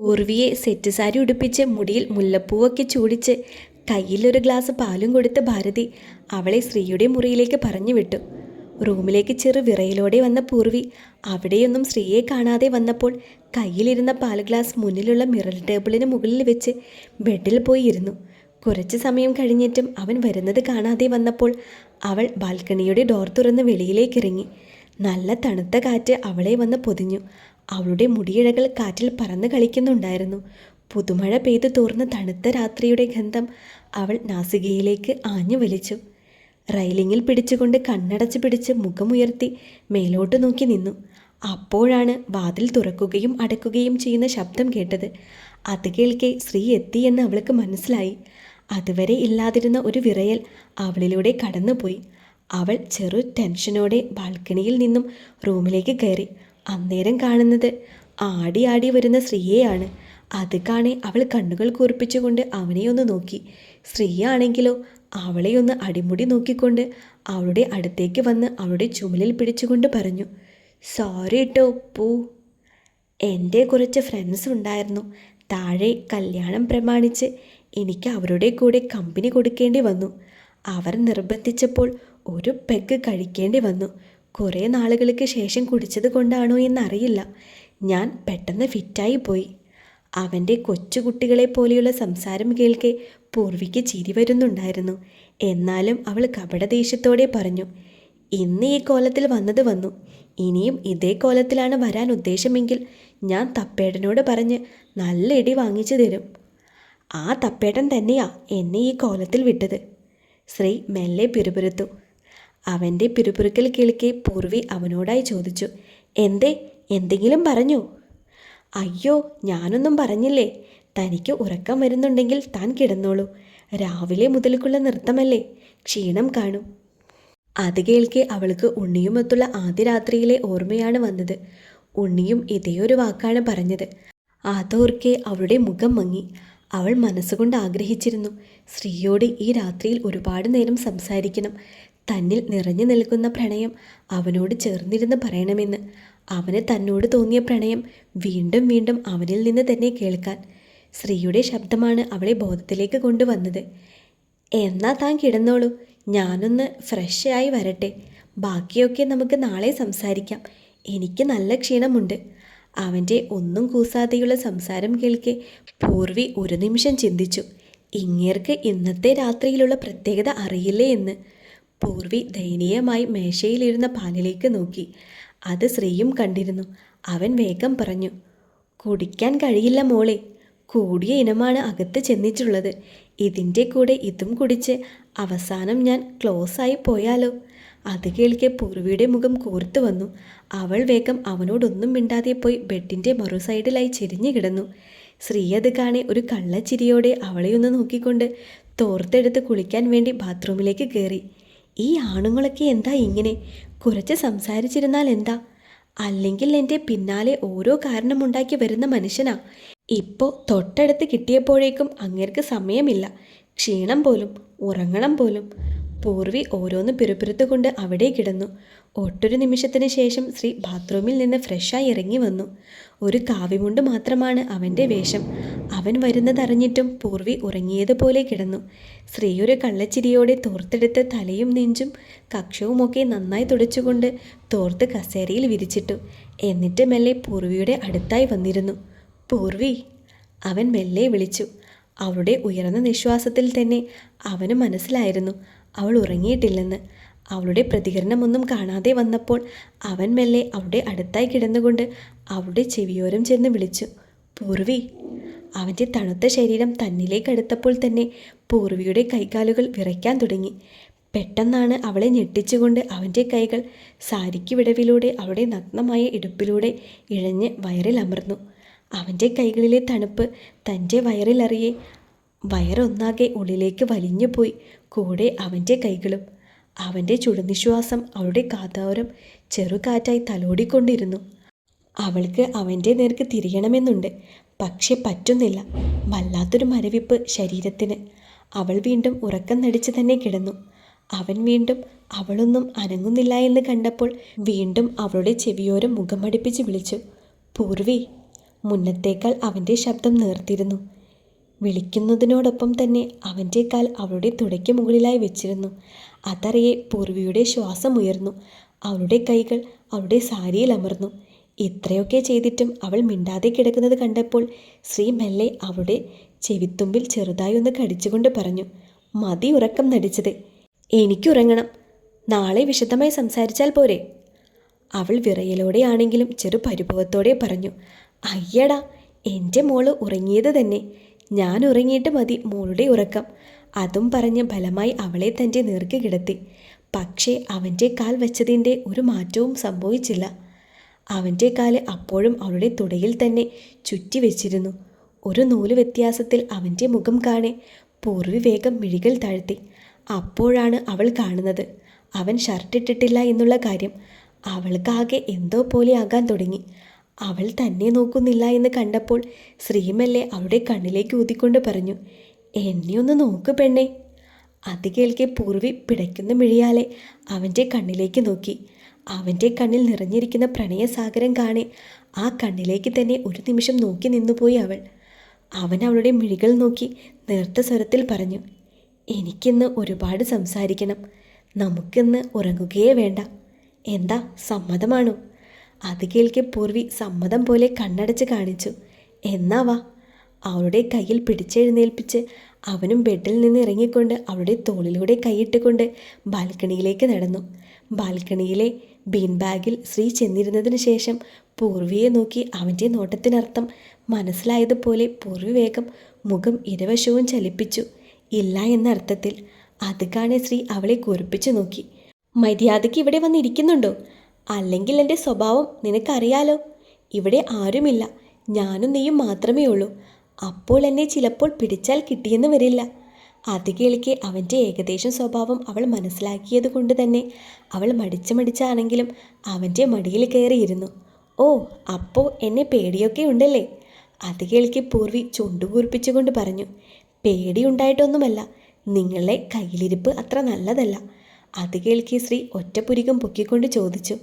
പൂർവിയെ set sari ഉടുപ്പിച്ച് മുടിയിൽ മുല്ലപ്പൂവൊക്കെ ചൂടിച്ച് കയ്യിലൊരു glass പാലും കൊടുത്ത ഭാരതി അവളെ ശ്രീയുടെ മുറിയിലേക്ക് പറഞ്ഞു വിട്ടു. റൂമിലേക്ക് ചെറു വിറയിലോടെ വന്ന പൂർവി അവിടെയൊന്നും ശ്രീയെ കാണാതെ വന്നപ്പോൾ കയ്യിലിരുന്ന പാൽ ഗ്ലാസ് മുന്നിലുള്ള മിറർ ടേബിളിന് മുകളിൽ വെച്ച് ബെഡിൽ പോയി ഇരുന്നു. കുറച്ച് സമയം കഴിഞ്ഞിട്ടും അവൻ വരുന്നത് കാണാതെ വന്നപ്പോൾ അവൾ ബാൽക്കണിയുടെ ഡോർ തുറന്ന് വെളിയിലേക്കിറങ്ങി നല്ല തണുത്ത കാറ്റ് അവളെ വന്ന് പൊതിഞ്ഞു. അവളുടെ മുടിയിഴകൾ കാറ്റിൽ പറന്ന് കളിക്കുന്നുണ്ടായിരുന്നു. പുതുമഴ പെയ്തു തോർന്ന തണുത്ത രാത്രിയുടെ ഗന്ധം അവൾ നാസികയിലേക്ക് ആഞ്ഞു വലിച്ചു. റൈലിങ്ങിൽ പിടിച്ചുകൊണ്ട് കണ്ണടച്ച് പിടിച്ച് മുഖമുയർത്തി മേലോട്ട് നോക്കി നിന്നു. അപ്പോഴാണ് വാതിൽ തുറക്കുകയും അടക്കുകയും ചെയ്യുന്ന ശബ്ദം കേട്ടത്. അത് കേൾക്കെ ശ്രീ എത്തി എന്ന് അവൾക്ക് മനസ്സിലായി. അതുവരെ ഇല്ലാതിരുന്ന ഒരു വിറയൽ അവളിലൂടെ കടന്നുപോയി. അവൾ ചെറു ടെൻഷനോടെ ബാൽക്കണിയിൽ നിന്നും റൂമിലേക്ക് കയറി. അന്നേരം കാണുന്നത്. ആടി ആടി വരുന്ന സ്ത്രീയെയാണ് അത് കാണെ അവൾ കണ്ണുകൾ കൂർപ്പിച്ചുകൊണ്ട് അവനെയൊന്ന് നോക്കി. സ്ത്രീയാണെങ്കിലോ അവളെ ഒന്ന് അടിമുടി നോക്കിക്കൊണ്ട് അവളുടെ അടുത്തേക്ക് വന്ന് അവളുടെ ചുമലിൽ പിടിച്ചുകൊണ്ട് പറഞ്ഞു സോറി ഇട്ടോ പൂ. എന്റെ കുറച്ച് ഫ്രണ്ട്സ് ഉണ്ടായിരുന്നു. താഴെ കല്യാണം പ്രമാണിച്ച് എനിക്ക് അവരുടെ കൂടെ കമ്പനി കൊടുക്കേണ്ടി വന്നു. അവർ നിർബന്ധിച്ചപ്പോൾ ഒരു പെഗ് കഴിക്കേണ്ടി വന്നു. കുറേ നാളുകൾക്ക് ശേഷം കുടിച്ചത് കൊണ്ടാണോ എന്നറിയില്ല. ഞാൻ പെട്ടെന്ന് ഫിറ്റായി പോയി. അവന്റെ കൊച്ചുകുട്ടികളെ പോലെയുള്ള സംസാരം കേൾക്കെ പൂർവിക്ക് ചിരി വരുന്നുണ്ടായിരുന്നു. എന്നാലും അവൾ കപടദേഷ്യത്തോടെ പറഞ്ഞു ഇന്ന് ഈ കോലത്തിൽ വന്നത് വന്നു. ഇനിയും ഇതേ കോലത്തിലാണ് വരാൻ ഉദ്ദേശമെങ്കിൽ ഞാൻ തപ്പേടനോട് പറഞ്ഞ് നല്ല ഇടി വാങ്ങിച്ചു തരും. ആ തപ്പേടൻ തന്നെയാ എന്നെ ഈ കോലത്തിൽ വിട്ടത്. ശ്രീ മെല്ലെ പിറുപിറുത്തു. അവന്റെ പിറുപിറുക്കൽ കേൾക്കെ പൂർവി അവനോടായി ചോദിച്ചു എന്തേ എന്തെങ്കിലും പറഞ്ഞു? അയ്യോ ഞാനൊന്നും പറഞ്ഞില്ലേ തനിക്ക് ഉറക്കം വരുന്നുണ്ടെങ്കിൽ താൻ കിടന്നോളൂ രാവിലെ മുതൽക്കുള്ള നൃത്തമല്ലേ ക്ഷീണം കാണും. അത് കേൾക്കെ അവൾക്ക് ഉണ്ണിയുമൊത്തുള്ള ആദ്യ രാത്രിയിലെ ഓർമ്മയാണ് വന്നത്. ഉണ്ണിയും ഇതേയൊരു വാക്കാണ് പറഞ്ഞത്. അതോർക്കെ അവളുടെ മുഖം മങ്ങി. അവൾ മനസ്സുകൊണ്ട് ആഗ്രഹിച്ചിരുന്നു സ്ത്രീയോട് ഈ രാത്രിയിൽ ഒരുപാട് നേരം സംസാരിക്കണം തന്നിൽ നിറഞ്ഞു നിൽക്കുന്ന പ്രണയം അവനോട് ചേർന്നിരുന്ന് പറയണമെന്ന്. അവന് തന്നോട് തോന്നിയ പ്രണയം വീണ്ടും വീണ്ടും അവനിൽ നിന്ന് തന്നെ കേൾക്കാൻ ശ്രീയുടെ ശബ്ദമാണ് അവളെ ബോധത്തിലേക്ക് കൊണ്ടുവന്നത്. എന്നാ താൻ കിടന്നോളൂ. ഞാനൊന്ന് ഫ്രഷ് ആയി വരട്ടെ. ബാക്കിയൊക്കെ നമുക്ക് നാളെ സംസാരിക്കാം. എനിക്ക് നല്ല ക്ഷീണമുണ്ട്. അവന്റെ ഒന്നും കൂസാതെയുള്ള സംസാരം കേൾക്കെ പൂർവി ഒരു നിമിഷം ചിന്തിച്ചു. ഇങ്ങേർക്ക് ഇന്നത്തെ രാത്രിയിലുള്ള പ്രത്യേകത അറിയില്ലേ എന്ന്. പൂർവി ദയനീയമായി മേശയിലിരുന്ന പാലിലേക്ക് നോക്കി. അത് ശ്രീയും കണ്ടിരുന്നു. അവൻ വേഗം പറഞ്ഞു കുടിക്കാൻ കഴിയില്ല മോളെ. കൂടിയ ഇനമാണ് അകത്ത് ചെന്നിട്ടുള്ളത്. ഇതിന്റെ കൂടെ ഇതും കുടിച്ച് അവസാനം ഞാൻ ക്ലോസായി പോയാലോ? അത് കേൾക്കെ പൂർവിയുടെ മുഖം കോർത്തു വന്നു. അവൾ വേഗം അവനോടൊന്നും മിണ്ടാതെ പോയി ബെഡിന്റെ മറു സൈഡിലായി ചെരിഞ്ഞു കിടന്നു. ശ്രീ അത് കാണെ ഒരു കള്ളച്ചിരിയോടെ അവളെയൊന്ന് നോക്കിക്കൊണ്ട് തോർത്തെടുത്ത് കുളിക്കാൻ വേണ്ടി ബാത്റൂമിലേക്ക് കയറി ഈ ആണുങ്ങളൊക്കെ എന്താ ഇങ്ങനെ? കുറച്ച് സംസാരിച്ചിരുന്നാൽ എന്താ? അല്ലെങ്കിൽ എന്റെ പിന്നാലെ ഓരോ കാരണമുണ്ടാക്കി വരുന്ന മനുഷ്യനാ. ഇപ്പോൾ തൊട്ടടുത്ത് കിട്ടിയപ്പോഴേക്കും അങ്ങേർക്ക് സമയമില്ല. ക്ഷീണം പോലും ഉറങ്ങണം പോലും. പൂർവി ഓരോന്ന് പിറുപിറുത്തുകൊണ്ട് അവിടെ കിടന്നു. ഒട്ടൊരു നിമിഷത്തിന് ശേഷം ശ്രീ ബാത്റൂമിൽ നിന്ന് ഫ്രഷായി ഇറങ്ങി വന്നു. ഒരു കാവിമുണ്ട് മാത്രമാണ് അവന്റെ വേഷം. അവൻ വരുന്നതറിഞ്ഞിട്ടും പൂർവി ഉറങ്ങിയതുപോലെ കിടന്നു. ശ്രീ കള്ളച്ചിരിയോടെ തോർത്തെടുത്ത് തലയും നെഞ്ചും കക്ഷവുമൊക്കെ നന്നായി തുടച്ചുകൊണ്ട് തോർത്ത് കസേരയിൽ വിരിച്ചിട്ടു. എന്നിട്ട് മെല്ലെ പൂർവിയുടെ അടുത്തായി വന്നിരുന്നു. പൂർവി അവൻ മെല്ലെ വിളിച്ചു. അവളുടെ ഉയർന്ന നിശ്വാസത്തിൽ തന്നെ അവന് മനസ്സിലായിരുന്നു. അവൾ ഉറങ്ങിയിട്ടില്ലെന്ന്. അവളുടെ പ്രതികരണമൊന്നും കാണാതെ വന്നപ്പോൾ അവൻ മെല്ലെ അവളുടെ അടുത്തായി കിടന്നുകൊണ്ട് അവളുടെ ചെവിയോരം ചെന്ന് വിളിച്ചു. പൂർവി അവന്റെ തണുത്ത ശരീരം തന്നിലേക്ക് അടുത്തപ്പോൾ തന്നെ പൂർവിയുടെ കൈകാലുകൾ വിറയ്ക്കാൻ തുടങ്ങി. പെട്ടെന്നാണ് അവളെ ഞെട്ടിച്ചുകൊണ്ട് അവന്റെ കൈകൾ സാരിക്ക് വിടവിലൂടെ അവളുടെ നഗ്നമായ ഇടുപ്പിലൂടെ ഇഴഞ്ഞ് വയറിൽ അമർന്നു. അവന്റെ കൈകളിലെ തണുപ്പ് തന്റെ വയറിലറിയെ വയറൊന്നാകെ ഉള്ളിലേക്ക് വലിഞ്ഞുപോയി. കൂടെ അവന്റെ കൈകളും അവന്റെ ചുടുനിശ്വാസം അവളുടെ കാതോരം ചെറുകാറ്റായി തലോടിക്കൊണ്ടിരുന്നു. അവൾക്ക് അവന്റെ നേർക്ക് തിരിയണമെന്നുണ്ട്. പക്ഷെ പറ്റുന്നില്ല. വല്ലാത്തൊരു മരവിപ്പ് ശരീരത്തിന്. അവൾ വീണ്ടും ഉറക്കം നടിച്ച് തന്നെ കിടന്നു. അവൻ വീണ്ടും അവളൊന്നും അനങ്ങുന്നില്ല എന്ന് കണ്ടപ്പോൾ വീണ്ടും അവളുടെ ചെവിയോരം മുഖമടിപ്പിച്ച് വിളിച്ചു. പൂർവി മുന്നത്തേക്കാൾ അവന്റെ ശബ്ദം നേർത്തിരുന്നു. വിളിക്കുന്നതിനോടൊപ്പം തന്നെ അവന്റെ കാൽ അവളുടെ തുടയ്ക്ക് മുകളിലായി വെച്ചിരുന്നു. അതറിയെ പൂർവിയുടെ ശ്വാസം ഉയർന്നു. അവളുടെ കൈകൾ അവളുടെ സാരിയിൽ അമർന്നു. ഇത്രയൊക്കെ ചെയ്തിട്ടും അവൾ മിണ്ടാതെ കിടക്കുന്നത് കണ്ടപ്പോൾ ശ്രീ മെല്ലെ അവളുടെ ചെവിത്തുമ്പിൽ ചെറുതായി ഒന്ന് കടിച്ചുകൊണ്ട് പറഞ്ഞു മതി ഉറക്കം നടിച്ചത്. എനിക്കുറങ്ങണം നാളെ വിശദമായി സംസാരിച്ചാൽ പോരെ. അവൾ വിറയലോടെയാണെങ്കിലും ചെറു പരിഭവത്തോടെ പറഞ്ഞു അയ്യടാ എന്റെ മോൾ ഉറങ്ങിയത് തന്നെ. ഞാൻ ഉറങ്ങിയിട്ട് മതി മോളുടെ ഉറക്കം. അതും പറഞ്ഞ് ബലമായി അവളെ തന്റെ നേർക്ക് കിടത്തി. പക്ഷേ അവന്റെ കാൽ വെച്ചതിന്റെ ഒരു മാറ്റവും സംഭവിച്ചില്ല. അവന്റെ കാൽ അപ്പോഴും അവളുടെ തുടയിൽ തന്നെ ചുറ്റി വെച്ചിരുന്നു. ഒരു നൂൽ വ്യത്യാസത്തിൽ അവന്റെ മുഖം കാണെ പൂർവി വേഗം മിഴികൾ താഴ്ത്തി. അപ്പോഴാണ് അവൾ കാണുന്നത്. അവൻ ഷർട്ടിട്ടിട്ടില്ല എന്നുള്ള കാര്യം. അവൾക്കാകെ എന്തോ പോലെ ആകാൻ തുടങ്ങി. അവൾ തന്നെ നോക്കുന്നില്ല എന്ന് കണ്ടപ്പോൾ ശ്രീമല്ലെ അവളുടെ കണ്ണിലേക്ക് ഊതിക്കൊണ്ട് പറഞ്ഞു എന്നെ ഒന്ന് നോക്ക് പെണ്ണെ. അത് കേൾക്കെ പൂർവി പിടയ്ക്കുന്ന മിഴിയാലെ അവന്റെ കണ്ണിലേക്ക് നോക്കി. അവന്റെ കണ്ണിൽ നിറഞ്ഞിരിക്കുന്ന പ്രണയസാഗരം കാണെ ആ കണ്ണിലേക്ക് തന്നെ ഒരു നിമിഷം നോക്കി നിന്നുപോയി അവൾ. അവൻ അവളുടെ മിഴികൾ നോക്കി നേർത്ത സ്വരത്തിൽ പറഞ്ഞു എനിക്കിന്ന് ഒരുപാട് സംസാരിക്കണം. നമുക്കിന്ന് ഉറങ്ങുകയേ വേണ്ട. എന്താ സമ്മതമാണോ? അത് കേൾക്കെ പൂർവി സമ്മതം പോലെ കണ്ണടച്ച് കാണിച്ചു. എന്നാ വാ. അവളുടെ കയ്യിൽ പിടിച്ചെഴുന്നേൽപ്പിച്ച് അവനും ബെഡിൽ നിന്ന് ഇറങ്ങിക്കൊണ്ട് അവളുടെ തോളിലൂടെ കൈയിട്ടുകൊണ്ട് ബാൽക്കണിയിലേക്ക് നടന്നു. ബാൽക്കണിയിലെ ബീൻ ബാഗിൽ ശ്രീ ചെന്നിരുന്നതിന് ശേഷം പൂർവിയെ നോക്കി അവന്റെ നോട്ടത്തിനർത്ഥം മനസ്സിലായതുപോലെ പൂർവി വേഗം മുഖം ഇരവശവും ചലിപ്പിച്ചു. ഇല്ല എന്ന അർത്ഥത്തിൽ അത് കാണെ ശ്രീ അവളെ കുറിപ്പിച്ചു നോക്കി. മര്യാദയ്ക്ക് ഇവിടെ വന്നിരിക്കുന്നുണ്ടോ? അല്ലെങ്കിൽ എന്റെ സ്വഭാവം നിനക്കറിയാലോ? ഇവിടെ ആരുമില്ല. ഞാനും നീയും മാത്രമേ ഉള്ളൂ. അപ്പോൾ എന്നെ ചിലപ്പോൾ പിടിച്ചാൽ കിട്ടിയെന്ന് വരില്ല. അത് കേൾക്കെ അവന്റെ ഏകദേശം സ്വഭാവം അവൾ മനസ്സിലാക്കിയത് കൊണ്ട് തന്നെ അവൾ മടിച്ച് മടിച്ചാണെങ്കിലും അവന്റെ മടിയിൽ കയറിയിരുന്നു. ഓ അപ്പോൾ എന്നെ പേടിയൊക്കെ ഉണ്ടല്ലേ? അത് കേൾക്കെ പൂർവി ചുണ്ടുകൂർപ്പിച്ചുകൊണ്ട് പറഞ്ഞു. പേടിയുണ്ടായിട്ടൊന്നുമല്ല. നിങ്ങളെ കയ്യിലിരിപ്പ് അത്ര നല്ലതല്ല. അത് കേൾക്കി ശ്രീ ഒറ്റപ്പുരികം പൊക്കിക്കൊണ്ട് ചോദിച്ചു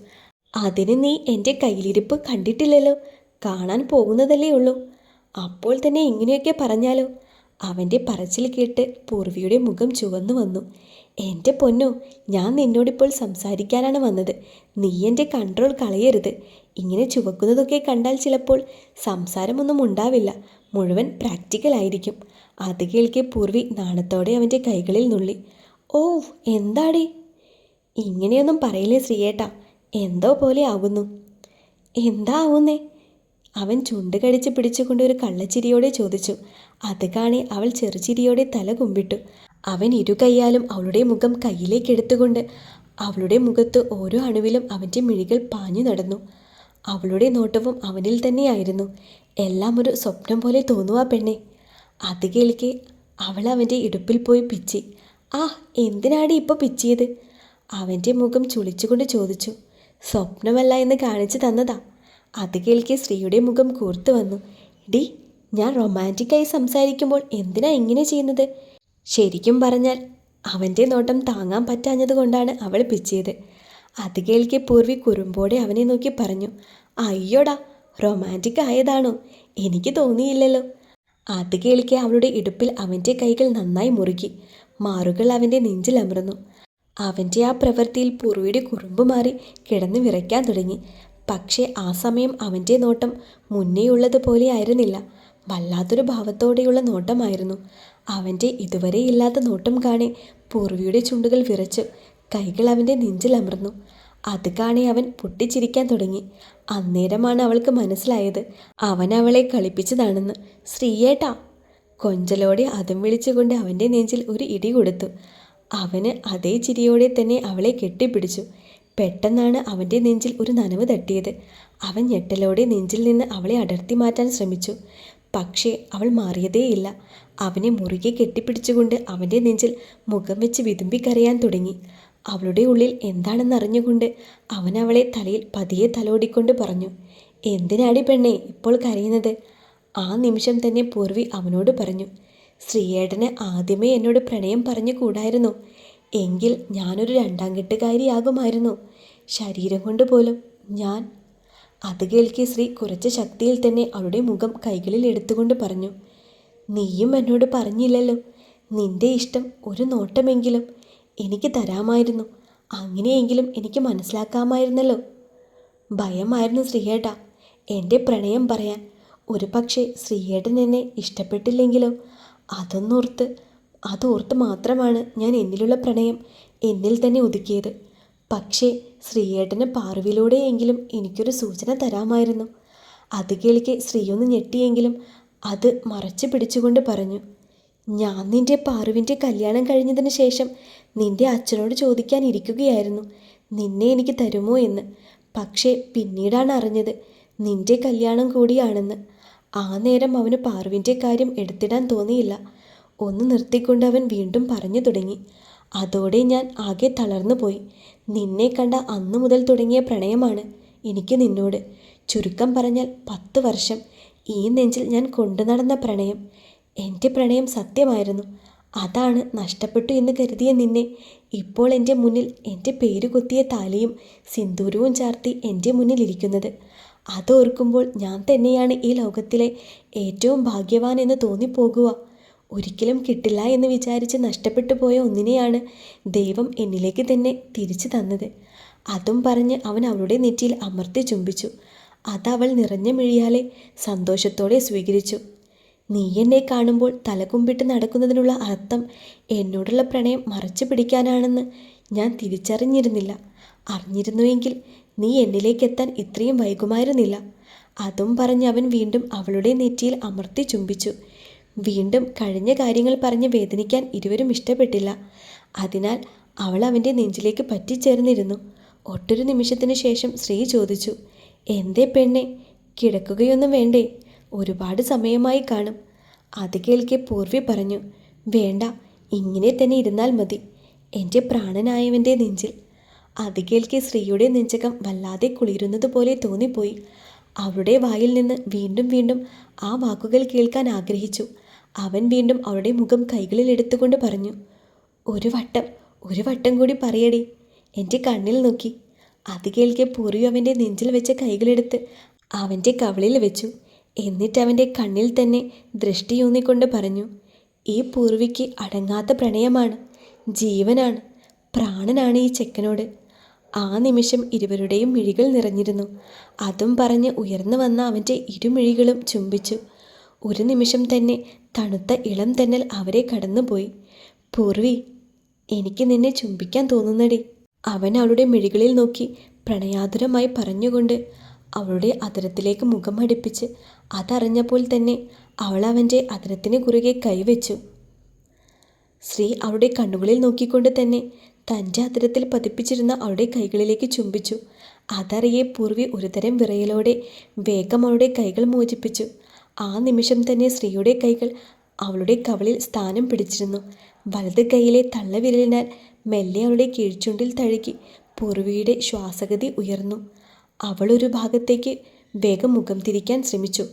അതിന് നീ എന്റെ കയ്യിലിരിപ്പ് കണ്ടിട്ടില്ലല്ലോ? കാണാൻ പോകുന്നതല്ലേ ഉള്ളൂ. അപ്പോൾ തന്നെ ഇങ്ങനെയൊക്കെ പറഞ്ഞാലോ? അവന്റെ പറച്ചിൽ കേട്ട് പൂർവിയുടെ മുഖം ചുവന്നു വന്നു. എന്റെ പൊന്നോ ഞാൻ നിന്നോടിപ്പോൾ സംസാരിക്കാനാണ് വന്നത്. നീ എന്റെ കൺട്രോൾ കളയരുത്. ഇങ്ങനെ ചുവക്കുന്നതൊക്കെ കണ്ടാൽ ചിലപ്പോൾ സംസാരമൊന്നും ഉണ്ടാവില്ല. മുഴുവൻ പ്രാക്ടിക്കൽ ആയിരിക്കും. അത് കേൾക്കെ പൂർവി നാണത്തോടെ അവന്റെ കൈകളിൽ നുള്ളി. ഓ എന്താടി? ഇങ്ങനെയൊന്നും പറയില്ലേ ശ്രീയേട്ടാ? എന്തോ പോലെ ആകുന്നു എന്താ ആവുന്നേ? അവൻ ചുണ്ട് കടിച്ച് പിടിച്ചുകൊണ്ട് ഒരു കള്ളച്ചിരിയോടെ ചോദിച്ചു. അത് കാണി അവൾ ചെറുചിരിയോടെ തല കുമ്പിട്ടു. അവൻ ഇരു കൈയാലും അവളുടെ മുഖം കയ്യിലേക്ക് എടുത്തുകൊണ്ട് അവളുടെ മുഖത്ത് ഓരോ അണുവിലും അവന്റെ മിഴികൾ പാഞ്ഞു നടന്നു. അവളുടെ നോട്ടവും അവനിൽ തന്നെയായിരുന്നു. എല്ലാം ഒരു സ്വപ്നം പോലെ തോന്നുവാ പെണ്ണെ. അത് കേൾക്കെ അവൾ അവന്റെ ഇടുപ്പിൽ പോയി പിച്ചി. ആ എന്തിനാടി ഇപ്പോൾ പിച്ചിയത്? അവന്റെ മുഖം ചുളിച്ചുകൊണ്ട് ചോദിച്ചു സ്വപ്നമല്ല എന്ന് കാണിച്ചു തന്നതാ. അത് കേൾക്കെ സ്ത്രീയുടെ മുഖം കൂർത്തു വന്നു. ഡി ഞാൻ റൊമാന്റിക്കായി സംസാരിക്കുമ്പോൾ എന്തിനാ ഇങ്ങനെ ചെയ്യുന്നത്? ശരിക്കും പറഞ്ഞാൽ അവന്റെ നോട്ടം താങ്ങാൻ പറ്റാഞ്ഞത് കൊണ്ടാണ് അവൾ പിച്ചിയത്. അത് കേൾക്കെ പൂർവി കുറുമ്പോടെ അവനെ നോക്കി പറഞ്ഞു അയ്യോടാ റൊമാന്റിക് ആയതാണോ? എനിക്ക് തോന്നിയില്ലല്ലോ. അത് കേൾക്കെ അവളുടെ ഇടുപ്പിൽ അവന്റെ കൈകൾ നന്നായി മുറുകി. മാറുകൾ അവന്റെ നെഞ്ചിൽ അമർന്നു അവന്റെ ആ പ്രവൃത്തിയിൽ പൂർവിയുടെ കുറുമ്പ് മാറി കിടന്ന് വിറയ്ക്കാൻ തുടങ്ങി. പക്ഷേ ആ സമയം അവന്റെ നോട്ടം മുന്നേയുള്ളതുപോലെ ആയിരുന്നില്ല. വല്ലാത്തൊരു ഭാവത്തോടെയുള്ള നോട്ടമായിരുന്നു. അവന്റെ ഇതുവരെ ഇല്ലാത്ത നോട്ടം കാണെ പൂർവിയുടെ ചുണ്ടുകൾ വിറച്ചു കൈകൾ അവന്റെ നെഞ്ചിലമർന്നു അത് കാണെ അവൻ പൊട്ടിച്ചിരിക്കാൻ തുടങ്ങി. അന്നേരമാണ് അവൾക്ക് മനസ്സിലായത് അവൻ അവളെ കളിപ്പിച്ചതാണെന്ന്. ശ്രീയേട്ടാ! കൊഞ്ചലോടെ അതും വിളിച്ചുകൊണ്ട് അവന്റെ നെഞ്ചിൽ ഒരു ഇടി കൊടുത്തു. അവന് അതേ ചിരിയോടെ തന്നെ അവളെ കെട്ടിപ്പിടിച്ചു. പെട്ടെന്നാണ് അവന്റെ നെഞ്ചിൽ ഒരു നനവ് തട്ടിയത്. അവൻ ഞെട്ടലോടെ നെഞ്ചിൽ നിന്ന് അവളെ അടർത്തി മാറ്റാൻ ശ്രമിച്ചു. പക്ഷേ അവൾ മാറിയതേയില്ല. അവനെ മുറുകെ കെട്ടിപ്പിടിച്ചുകൊണ്ട് അവന്റെ നെഞ്ചിൽ മുഖം വെച്ച് വിതുമ്പിക്കരയാൻ തുടങ്ങി. അവളുടെ ഉള്ളിൽ എന്താണെന്നറിഞ്ഞുകൊണ്ട് അവൻ അവളെ തലയിൽ പതിയെ തലോടിക്കൊണ്ട് പറഞ്ഞു എന്തിനാടി പെണ്ണേ ഇപ്പോൾ കരയുന്നത്? ആ നിമിഷം തന്നെ പൂർവി അവനോട് പറഞ്ഞു ശ്രീയേട്ടന് ആദ്യമേ എന്നോട് പ്രണയം പറഞ്ഞു കൂടായിരുന്നു. എങ്കിൽ ഞാനൊരു രണ്ടാം കെട്ടുകാരിയാകുമായിരുന്നു ശരീരം കൊണ്ട് പോലും ഞാൻ. അത് കേൾക്കി ശ്രീ കുറച്ച് ശക്തിയിൽ തന്നെ അവളുടെ മുഖം കൈകളിൽ എടുത്തുകൊണ്ട് പറഞ്ഞു. നീയും എന്നോട് പറഞ്ഞില്ലല്ലോ. നിന്റെ ഇഷ്ടം ഒരു നോട്ടമെങ്കിലും എനിക്ക് തരാമായിരുന്നു. അങ്ങനെയെങ്കിലും എനിക്ക് മനസ്സിലാക്കാമായിരുന്നല്ലോ. ഭയമായിരുന്നു ശ്രീയേട്ട. എന്റെ പ്രണയം പറയാൻ ഒരു പക്ഷേ ശ്രീയേട്ടൻ എന്നെ ഇഷ്ടപ്പെട്ടില്ലെങ്കിലോ അതൊന്നോർത്ത് അതോർത്ത് മാത്രമാണ് ഞാൻ എന്നിലുള്ള പ്രണയം എന്നിൽ തന്നെ ഒതുക്കിയത്. പക്ഷേ ശ്രീയേട്ടന് പാർവിലൂടെയെങ്കിലും എനിക്കൊരു സൂചന തരാമായിരുന്നു. അത് കേൾക്കെ ശ്രീയൊന്ന് ഞെട്ടിയെങ്കിലും അത് മറച്ചു പിടിച്ചുകൊണ്ട് പറഞ്ഞു ഞാൻ നിന്റെ പാറുവിന്റെ കല്യാണം കഴിഞ്ഞതിന് ശേഷം നിന്റെ അച്ഛനോട് ചോദിക്കാനിരിക്കുകയായിരുന്നു നിന്നെ എനിക്ക് തരുമോ എന്ന്. പക്ഷേ പിന്നീടാണ് അറിഞ്ഞത് നിന്റെ കല്യാണം കൂടിയാണെന്ന്. ആ നേരം അവന് പാർവിന്റെ കാര്യം എടുത്തിടാൻ തോന്നിയില്ല. ഒന്ന് നിർത്തിക്കൊണ്ട് അവൻ വീണ്ടും പറഞ്ഞു തുടങ്ങി. അതോടെ ഞാൻ ആകെ തളർന്നു പോയി. നിന്നെ കണ്ട അന്നു മുതൽ തുടങ്ങിയ പ്രണയമാണ് എനിക്ക് നിന്നോട്. ചുരുക്കം പറഞ്ഞാൽ പത്ത് വർഷം. ഈ നെഞ്ചിൽ ഞാൻ കൊണ്ടു നടന്ന പ്രണയം. എന്റെ പ്രണയം സത്യമായിരുന്നു. അതാണ് നഷ്ടപ്പെട്ടു എന്ന് കരുതിയ നിന്നെ. ഇപ്പോൾ എന്റെ മുന്നിൽ എന്റെ പേര് കൊത്തിയ താലിയും സിന്ദൂരവും ചാർത്തി എന്റെ മുന്നിൽ ഇരിക്കുന്നത്. അതോർക്കുമ്പോൾ ഞാൻ തന്നെയാണ് ഈ ലോകത്തിലെ ഏറ്റവും ഭാഗ്യവാൻ എന്ന് തോന്നിപ്പോകുക. ഒരിക്കലും കിട്ടില്ല എന്ന് വിചാരിച്ച് നഷ്ടപ്പെട്ടു പോയ ഒന്നിനെയാണ് ദൈവം എന്നിലേക്ക് തന്നെ തിരിച്ചു തന്നത്. അതും പറഞ്ഞ് അവൻ അവളുടെ നെറ്റിയിൽ അമർത്തി ചുംബിച്ചു. അതവൾ നിറഞ്ഞ മിഴിയാലെ സന്തോഷത്തോടെ സ്വീകരിച്ചു. നീ എന്നെ കാണുമ്പോൾ തലകുമ്പിട്ട് നടക്കുന്നതിനുള്ള അർത്ഥം എന്നോടുള്ള പ്രണയം മറച്ചു പിടിക്കാനാണെന്ന് ഞാൻ തിരിച്ചറിഞ്ഞിരുന്നില്ല. അറിഞ്ഞിരുന്നുവെങ്കിൽ നീ എന്നിലേക്കെത്താൻ ഇത്രയും വൈകുമായിരുന്നില്ല. അതും പറഞ്ഞ് അവൻ വീണ്ടും അവളുടെ നെറ്റിയിൽ അമർത്തി ചുംബിച്ചു. വീണ്ടും കഴിഞ്ഞ കാര്യങ്ങൾ പറഞ്ഞ് വേദനിക്കാൻ ഇരുവരും ഇഷ്ടപ്പെട്ടില്ല. അതിനാൽ അവൾ അവന്റെ നെഞ്ചിലേക്ക് പറ്റിച്ചേർന്നിരുന്നു. ഒട്ടൊരു നിമിഷത്തിന് ശേഷം ശ്രീ ചോദിച്ചു എന്തേ പെണ്ണെ കിടക്കുകയൊന്നും വേണ്ടേ? ഒരുപാട് സമയമായി കാണും. അത് കേൾക്കെ പൂർവി പറഞ്ഞു വേണ്ട ഇങ്ങനെ തന്നെ ഇരുന്നാൽ മതി. എന്റെ പ്രാണനായവന്റെ നെഞ്ചിൽ അത് കേൾക്കെ സ്ത്രീയുടെ നെഞ്ചകം വല്ലാതെ കുളിരുന്നത് പോലെ തോന്നിപ്പോയി. അവളുടെ വായിൽ നിന്ന് വീണ്ടും വീണ്ടും ആ വാക്കുകൾ കേൾക്കാൻ ആഗ്രഹിച്ചു. അവൻ വീണ്ടും അവളുടെ മുഖം കൈകളിൽ എടുത്തുകൊണ്ട് പറഞ്ഞു ഒരു വട്ടം ഒരു വട്ടം കൂടി പറയടി. എന്റെ കണ്ണിൽ നോക്കി. അത് കേൾക്കെ പൂർവി അവന്റെ നെഞ്ചിൽ വെച്ച കൈകളെടുത്ത് അവന്റെ കവളിൽ വെച്ചു. എന്നിട്ട് അവന്റെ കണ്ണിൽ തന്നെ ദൃഷ്ടിയൂന്നിക്കൊണ്ട് പറഞ്ഞു ഈ പൂർവിക്ക് അടങ്ങാത്ത പ്രണയമാണ്. ജീവനാണ്. പ്രാണനാണ് ഈ ചെക്കനോട്. ആ നിമിഷം ഇരുവരുടെയും മിഴികൾ നിറഞ്ഞിരുന്നു. അതും പറഞ്ഞ് ഉയർന്നു വന്ന അവന്റെ ഇരുമിഴികളും ചുംബിച്ചു. ഒരു നിമിഷം തന്നെ തണുത്ത ഇളം തന്നൽ അവരെ കടന്നുപോയി. പൂർവി എനിക്ക് നിന്നെ ചുംബിക്കാൻ തോന്നുന്നടി. അവൻ അവളുടെ മിഴികളിൽ നോക്കി പ്രണയാതുരമായി പറഞ്ഞുകൊണ്ട് അവളുടെ അതിരത്തിലേക്ക് മുഖം അടുപ്പിച്ച് അതറിഞ്ഞപ്പോൾ തന്നെ അവൾ അവന്റെ അതിരത്തിന് കുറുകെ കൈവച്ചു. ശ്രീ അവളുടെ കണ്ണുകളിൽ നോക്കിക്കൊണ്ട് തന്നെ തന്റെ അതിരത്തിൽ പതിപ്പിച്ചിരുന്ന അവളുടെ കൈകളിലേക്ക് ചുംബിച്ചു. അതറിയെ പൂർവി ഒരുതരം വിറയലോടെ വേഗം അവളുടെ കൈകൾ മോചിപ്പിച്ചു. ആ നിമിഷം തന്നെ ശ്രീയുടെ കൈകൾ അവളുടെ കവളിൽ സ്ഥാനം പിടിച്ചിരുന്നു. വലത് കൈയിലെ തള്ളവിരലിനാൽ മെല്ലെ അവളുടെ കീഴ്ചുണ്ടിൽ തഴുകി പൂർവിയുടെ ശ്വാസഗതി ഉയർന്നു. അവളൊരു ഭാഗത്തേക്ക് വേഗം മുഖം തിരിക്കാൻ ശ്രമിച്ചു.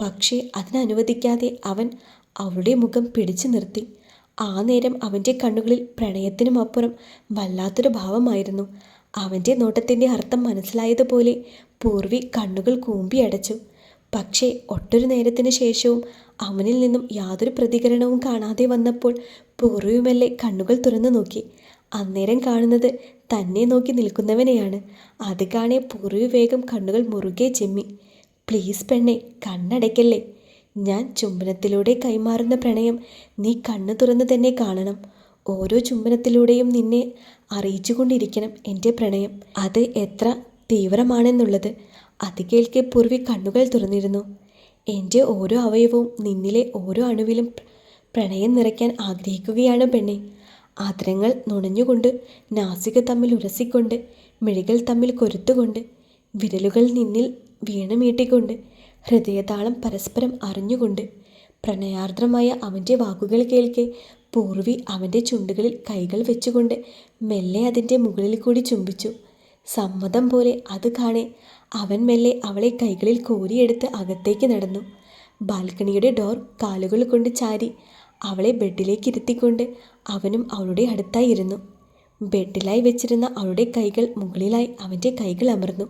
പക്ഷേ അതിനനുവദിക്കാതെ അവൻ അവളുടെ മുഖം പിടിച്ചു നിർത്തി. ആ നേരം അവന്റെ കണ്ണുകളിൽ പ്രണയത്തിനും അപ്പുറം വല്ലാത്തൊരു ഭാവമായിരുന്നു. അവന്റെ നോട്ടത്തിന്റെ അർത്ഥം മനസ്സിലായതുപോലെ പൂർവി കണ്ണുകൾ കൂമ്പി അടച്ചു. പക്ഷേ ഒട്ടൊരു നേരത്തിന് ശേഷവും അവനിൽ നിന്നും യാതൊരു പ്രതികരണവും കാണാതെ വന്നപ്പോൾ പൂർവിയുമല്ലേ കണ്ണുകൾ തുറന്നു നോക്കി. അന്നേരം കാണുന്നത് തന്നെ നോക്കി നിൽക്കുന്നവനെയാണ്. അത് കാണെ പൂർവി വേഗം കണ്ണുകൾ മുറുകെ ചെമ്മി. പ്ലീസ് പെണ്ണെ കണ്ണടയ്ക്കല്ലേ? ഞാൻ ചുംബനത്തിലൂടെ കൈമാറുന്ന പ്രണയം നീ കണ്ണു തുറന്ന് തന്നെ കാണണം. ഓരോ ചുംബനത്തിലൂടെയും നിന്നെ അറിയിച്ചുകൊണ്ടിരിക്കണം എന്റെ പ്രണയം. അത് എത്ര തീവ്രമാണെന്നുള്ളത് അത് കേൾക്കെ പൂർവി കണ്ണുകൾ തുറന്നിരുന്നു. എന്റെ ഓരോ അവയവവും നിന്നിലെ ഓരോ അണുവിലും പ്രണയം നിറയ്ക്കാൻ ആഗ്രഹിക്കുകയാണ് പെണ്ണെ. ആദരങ്ങൾ നുണഞ്ഞുകൊണ്ട് നാസിക തമ്മിൽ ഉരസിക്കൊണ്ട് മിഴികൾ തമ്മിൽ കൊരുത്തുകൊണ്ട് വിരലുകൾ നിന്നിൽ വീണമീട്ടിക്കൊണ്ട് ഹൃദയതാളം പരസ്പരം അറിഞ്ഞുകൊണ്ട് പ്രണയാർദ്രമായ അവന്റെ വാക്കുകൾ കേൾക്കെ പൂർവി അവന്റെ ചുണ്ടുകളിൽ കൈകൾ വെച്ചുകൊണ്ട് മെല്ലെ അതിന്റെ മുകളിൽ കൂടി ചുംബിച്ചു. സമ്മതം പോലെ അത് കാണെ അവൻ മെല്ലെ അവളെ കൈകളിൽ കോരിയെടുത്ത് അകത്തേക്ക് നടന്നു. ബാൽക്കണിയുടെ ഡോർ കാലുകൾ കൊണ്ട് ചാരി അവളെ ബെഡിലേക്ക് ഇരുത്തിക്കൊണ്ട് അവനും അവളുടെ അടുത്തായി ഇരുന്നു. ബെഡിലായി വെച്ചിരുന്ന അവളുടെ കൈകൾ മുകളിലായി അവന്റെ കൈകൾ അമർന്നു.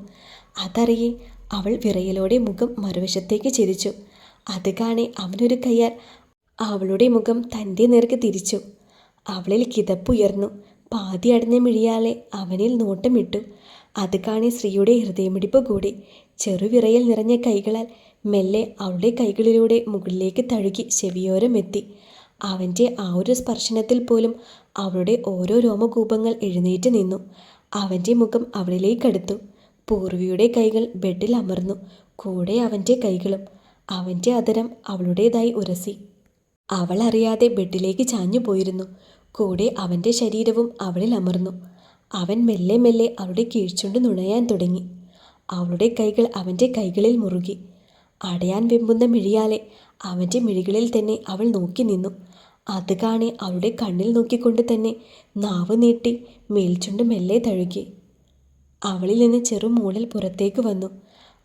അതറിയെ അവൾ വിറയലോടെ മുഖം മറുവശത്തേക്ക് ചിരിച്ചു. അത് കാണെ അവനൊരു കയ്യാൽ അവളുടെ മുഖം തന്റെ നേർക്ക് തിരിച്ചു. അവളിൽ കിതപ്പുയർന്നു. പാതി അടഞ്ഞ മിഴിയാലെ അവനിൽ നോട്ടമിട്ടു. അത് കാണി സ്ത്രീയുടെ ഹൃദയമിടിപ്പ് കൂടി. ചെറുവിറയിൽ നിറഞ്ഞ കൈകളാൽ മെല്ലെ അവളുടെ കൈകളിലൂടെ മുകളിലേക്ക് തഴുകി ചെവിയോരം എത്തി. അവന്റെ ആ ഒരു സ്പർശനത്തിൽ പോലും അവളുടെ ഓരോ രോമകൂപങ്ങൾ എഴുന്നേറ്റ് നിന്നു. അവന്റെ മുഖം അവളിലേക്കടുത്തു പൂർവിയുടെ കൈകൾ ബെഡിൽ അമർന്നു. കൂടെ അവന്റെ കൈകളും അവന്റെ അതരം അവളുടേതായി ഉരസി. അവൾ അറിയാതെ ബെഡിലേക്ക് ചാഞ്ഞു പോയിരുന്നു. കൂടെ അവന്റെ ശരീരവും അവളിൽ അമർന്നു. അവൻ മെല്ലെ മെല്ലെ അവളുടെ കീഴ്ച്ചുണ്ട് നുണയാൻ തുടങ്ങി. അവളുടെ കൈകൾ അവന്റെ കൈകളിൽ മുറുകി. അടയാൻ വെമ്പുന്ന മിഴിയാലെ അവന്റെ മിഴികളിൽ തന്നെ അവൾ നോക്കി നിന്നു. അത് കാണെ അവളുടെ കണ്ണിൽ നോക്കിക്കൊണ്ട് തന്നെ നാവ് നീട്ടി മേൽച്ചുണ്ട് മെല്ലെ തഴുകി. അവളിൽ നിന്ന് ചെറു മൂളൽ പുറത്തേക്ക് വന്നു.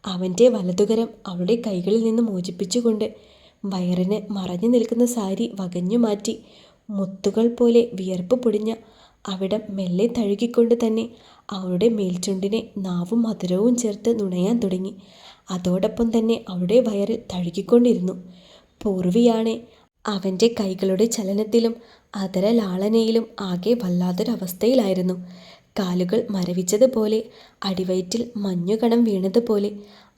അവന്റെ വലതുകരം അവളുടെ കൈകളിൽ നിന്ന് മോചിപ്പിച്ചുകൊണ്ട് വയറിന് മറഞ്ഞു നിൽക്കുന്ന സാരി വകഞ്ഞു മാറ്റി മുത്തുകൾ പോലെ വിയർപ്പ് പൊടിഞ്ഞ അവിടം മെല്ലെ തഴുകിക്കൊണ്ട് തന്നെ അവളുടെ മേൽച്ചുണ്ടിനെ നാവും മധുരവും ചേർത്ത് നുണയാൻ തുടങ്ങി. അതോടൊപ്പം തന്നെ അവളുടെ വയറിൽ തഴുകിക്കൊണ്ടിരുന്നു. പൂർവിയാണ് അവന്റെ കൈകളുടെ ചലനത്തിലും അതരലാളനയിലും ആകെ വല്ലാത്തൊരവസ്ഥയിലായിരുന്നു. കാലുകൾ മരവിച്ചതുപോലെ അടിവയറ്റിൽ മഞ്ഞുകണം വീണതുപോലെ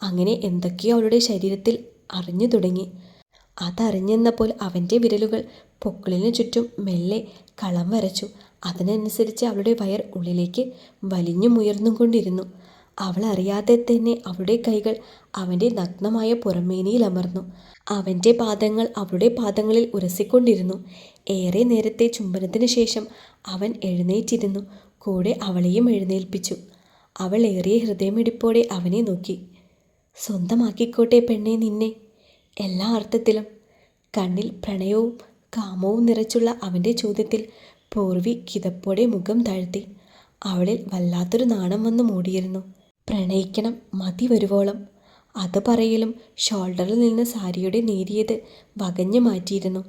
അങ്ങനെ എന്തൊക്കെയോ അവളുടെ ശരീരത്തിൽ അറിഞ്ഞു തുടങ്ങി. അതറിഞ്ഞെന്നപ്പോൾ അവന്റെ വിരലുകൾ പൊക്കിളിനു ചുറ്റും മെല്ലെ കളം വരച്ചു. അതിനനുസരിച്ച് അവളുടെ വയർ ഉള്ളിലേക്ക് വലിഞ്ഞു മുയർന്നു കൊണ്ടിരുന്നു അവൾ അറിയാതെ തന്നെ അവളുടെ കൈകൾ അവന്റെ നഗ്നമായ പുറമേനിയിൽ അമർന്നു. അവന്റെ പാദങ്ങൾ അവളുടെ പാദങ്ങളിൽ ഉരസിക്കൊണ്ടിരുന്നു. ഏറെ നേരത്തെ ചുംബനത്തിന് ശേഷം അവൻ എഴുന്നേറ്റിരുന്നു. കൂടെ അവളെയും എഴുന്നേൽപ്പിച്ചു. അവൾ ഏറിയ ഹൃദയമിടിപ്പോടെ അവനെ നോക്കി. സ്വന്തമാക്കിക്കോട്ടെ പെണ്ണെ നിന്നെ. എല്ലാ അർത്ഥത്തിലും. കണ്ണിൽ പ്രണയവും കാമവും നിറച്ചുള്ള അവന്റെ ചോദ്യത്തിൽ പൂർവി കിതപ്പോടെ മുഖം താഴ്ത്തി. അവളിൽ വല്ലാത്തൊരു നാണം വന്ന് മൂടിയിരുന്നു. പ്രണയിക്കണം മതി വരുവോളം. അത് പറയലും ഷോൾഡറിൽ നിന്ന് സാരിയുടെ നേരിയത് വകഞ്ഞു മാറ്റിയിരുന്നു.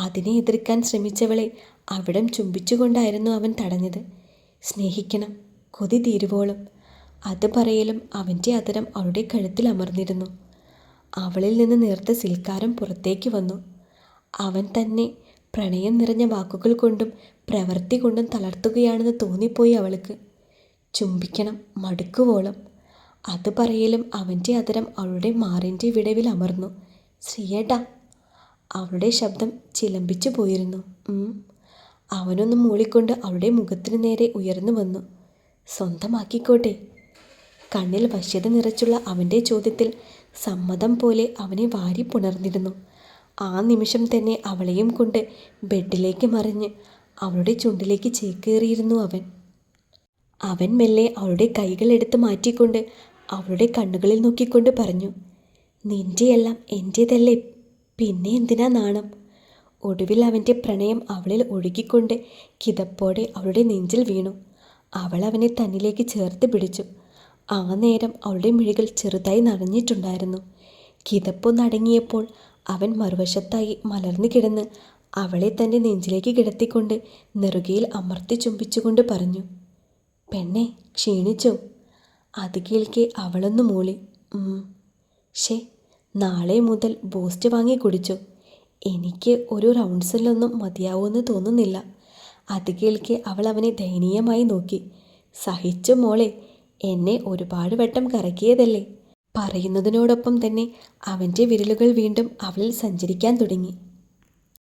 അതിനെ എതിർക്കാൻ ശ്രമിച്ചവളെ അവിടം ചുംബിച്ചുകൊണ്ടായിരുന്നു അവൻ തടഞ്ഞത്. സ്നേഹിക്കണം. കൊതി തീരുവോളം. അത് പറയലും അവന്റെ അതരം അവളുടെ കഴുത്തിൽ അമർന്നിരുന്നു. അവളിൽ നിന്ന് നേർത്ത സിൽക്കാരം പുറത്തേക്ക് വന്നു. അവൻ തന്നെ പ്രണയം നിറഞ്ഞ വാക്കുകൾ കൊണ്ടും പ്രവൃത്തി കൊണ്ടും തളർത്തുകയാണെന്ന് തോന്നിപ്പോയി അവൾക്ക്. ചുംബിക്കണം മടുക്കുവോളം. അത് പറയലും അവന്റെ അതരം അവളുടെ മാറിന്റെ വിടവിൽ അമർന്നു. ശ്രീയേട്ടാ. അവളുടെ ശബ്ദം ചിലമ്പിച്ചു പോയിരുന്നു. അവനൊന്ന് മൂളിക്കൊണ്ട് അവളുടെ മുഖത്തിന് നേരെ ഉയർന്നു വന്നു. സ്വന്തമാക്കിക്കോട്ടെ. കണ്ണിൽ വശ്യത നിറച്ചുള്ള അവന്റെ ചോദ്യത്തിൽ സമ്മതം പോലെ അവനെ വാരി പുണർന്നിരുന്നു. ആ നിമിഷം തന്നെ അവളെയും കൊണ്ട് ബെഡിലേക്ക് മറിഞ്ഞ് അവളുടെ ചുണ്ടിലേക്ക് ചേക്കേറിയിരുന്നു അവൻ. അവൻ മെല്ലെ അവളുടെ കൈകളെടുത്ത് മാറ്റിക്കൊണ്ട് അവളുടെ കണ്ണുകളിൽ നോക്കിക്കൊണ്ട് പറഞ്ഞു നിന്റെയെല്ലാം എന്റേതല്ലേ പിന്നെ എന്തിനാ നാണം? ഒടുവിൽ അവന്റെ പ്രണയം അവളിൽ ഒഴുകിക്കൊണ്ട് കിതപ്പോടെ അവളുടെ നെഞ്ചിൽ വീണു. അവൾ അവനെ തന്നിലേക്ക് ചേർത്ത് പിടിച്ചു. ആ നേരം അവളുടെ മിഴികൾ ചെറുതായി നനഞ്ഞിട്ടുണ്ടായിരുന്നു. കിതപ്പൊന്നടങ്ങിയപ്പോൾ അവൻ മറുവശത്തായി മലർന്നു കിടന്ന് അവളെ തന്റെ നെഞ്ചിലേക്ക് കിടത്തിക്കൊണ്ട് നെറുകയിൽ അമർത്തി ചുംബിച്ചുകൊണ്ട് പറഞ്ഞു പെണ്ണെ ക്ഷീണിച്ചോ? അത് കേൾക്കെ അവളൊന്ന് മൂളി. ഷേ നാളെ മുതൽ ബൂസ്റ്റ് വാങ്ങി കുടിച്ചു. എനിക്ക് ഒരു റൗണ്ട്സിലൊന്നും മതിയാവുമെന്ന് തോന്നുന്നില്ല. അത് കേൾക്കെ അവൾ അവനെ ദയനീയമായി നോക്കി. സഹിച്ചു മോളെ എന്നെ ഒരുപാട് വട്ടം കറക്കിയതല്ലേ? പറയുന്നതിനോടൊപ്പം തന്നെ അവന്റെ വിരലുകൾ വീണ്ടും അവളിൽ സഞ്ചരിക്കാൻ തുടങ്ങി.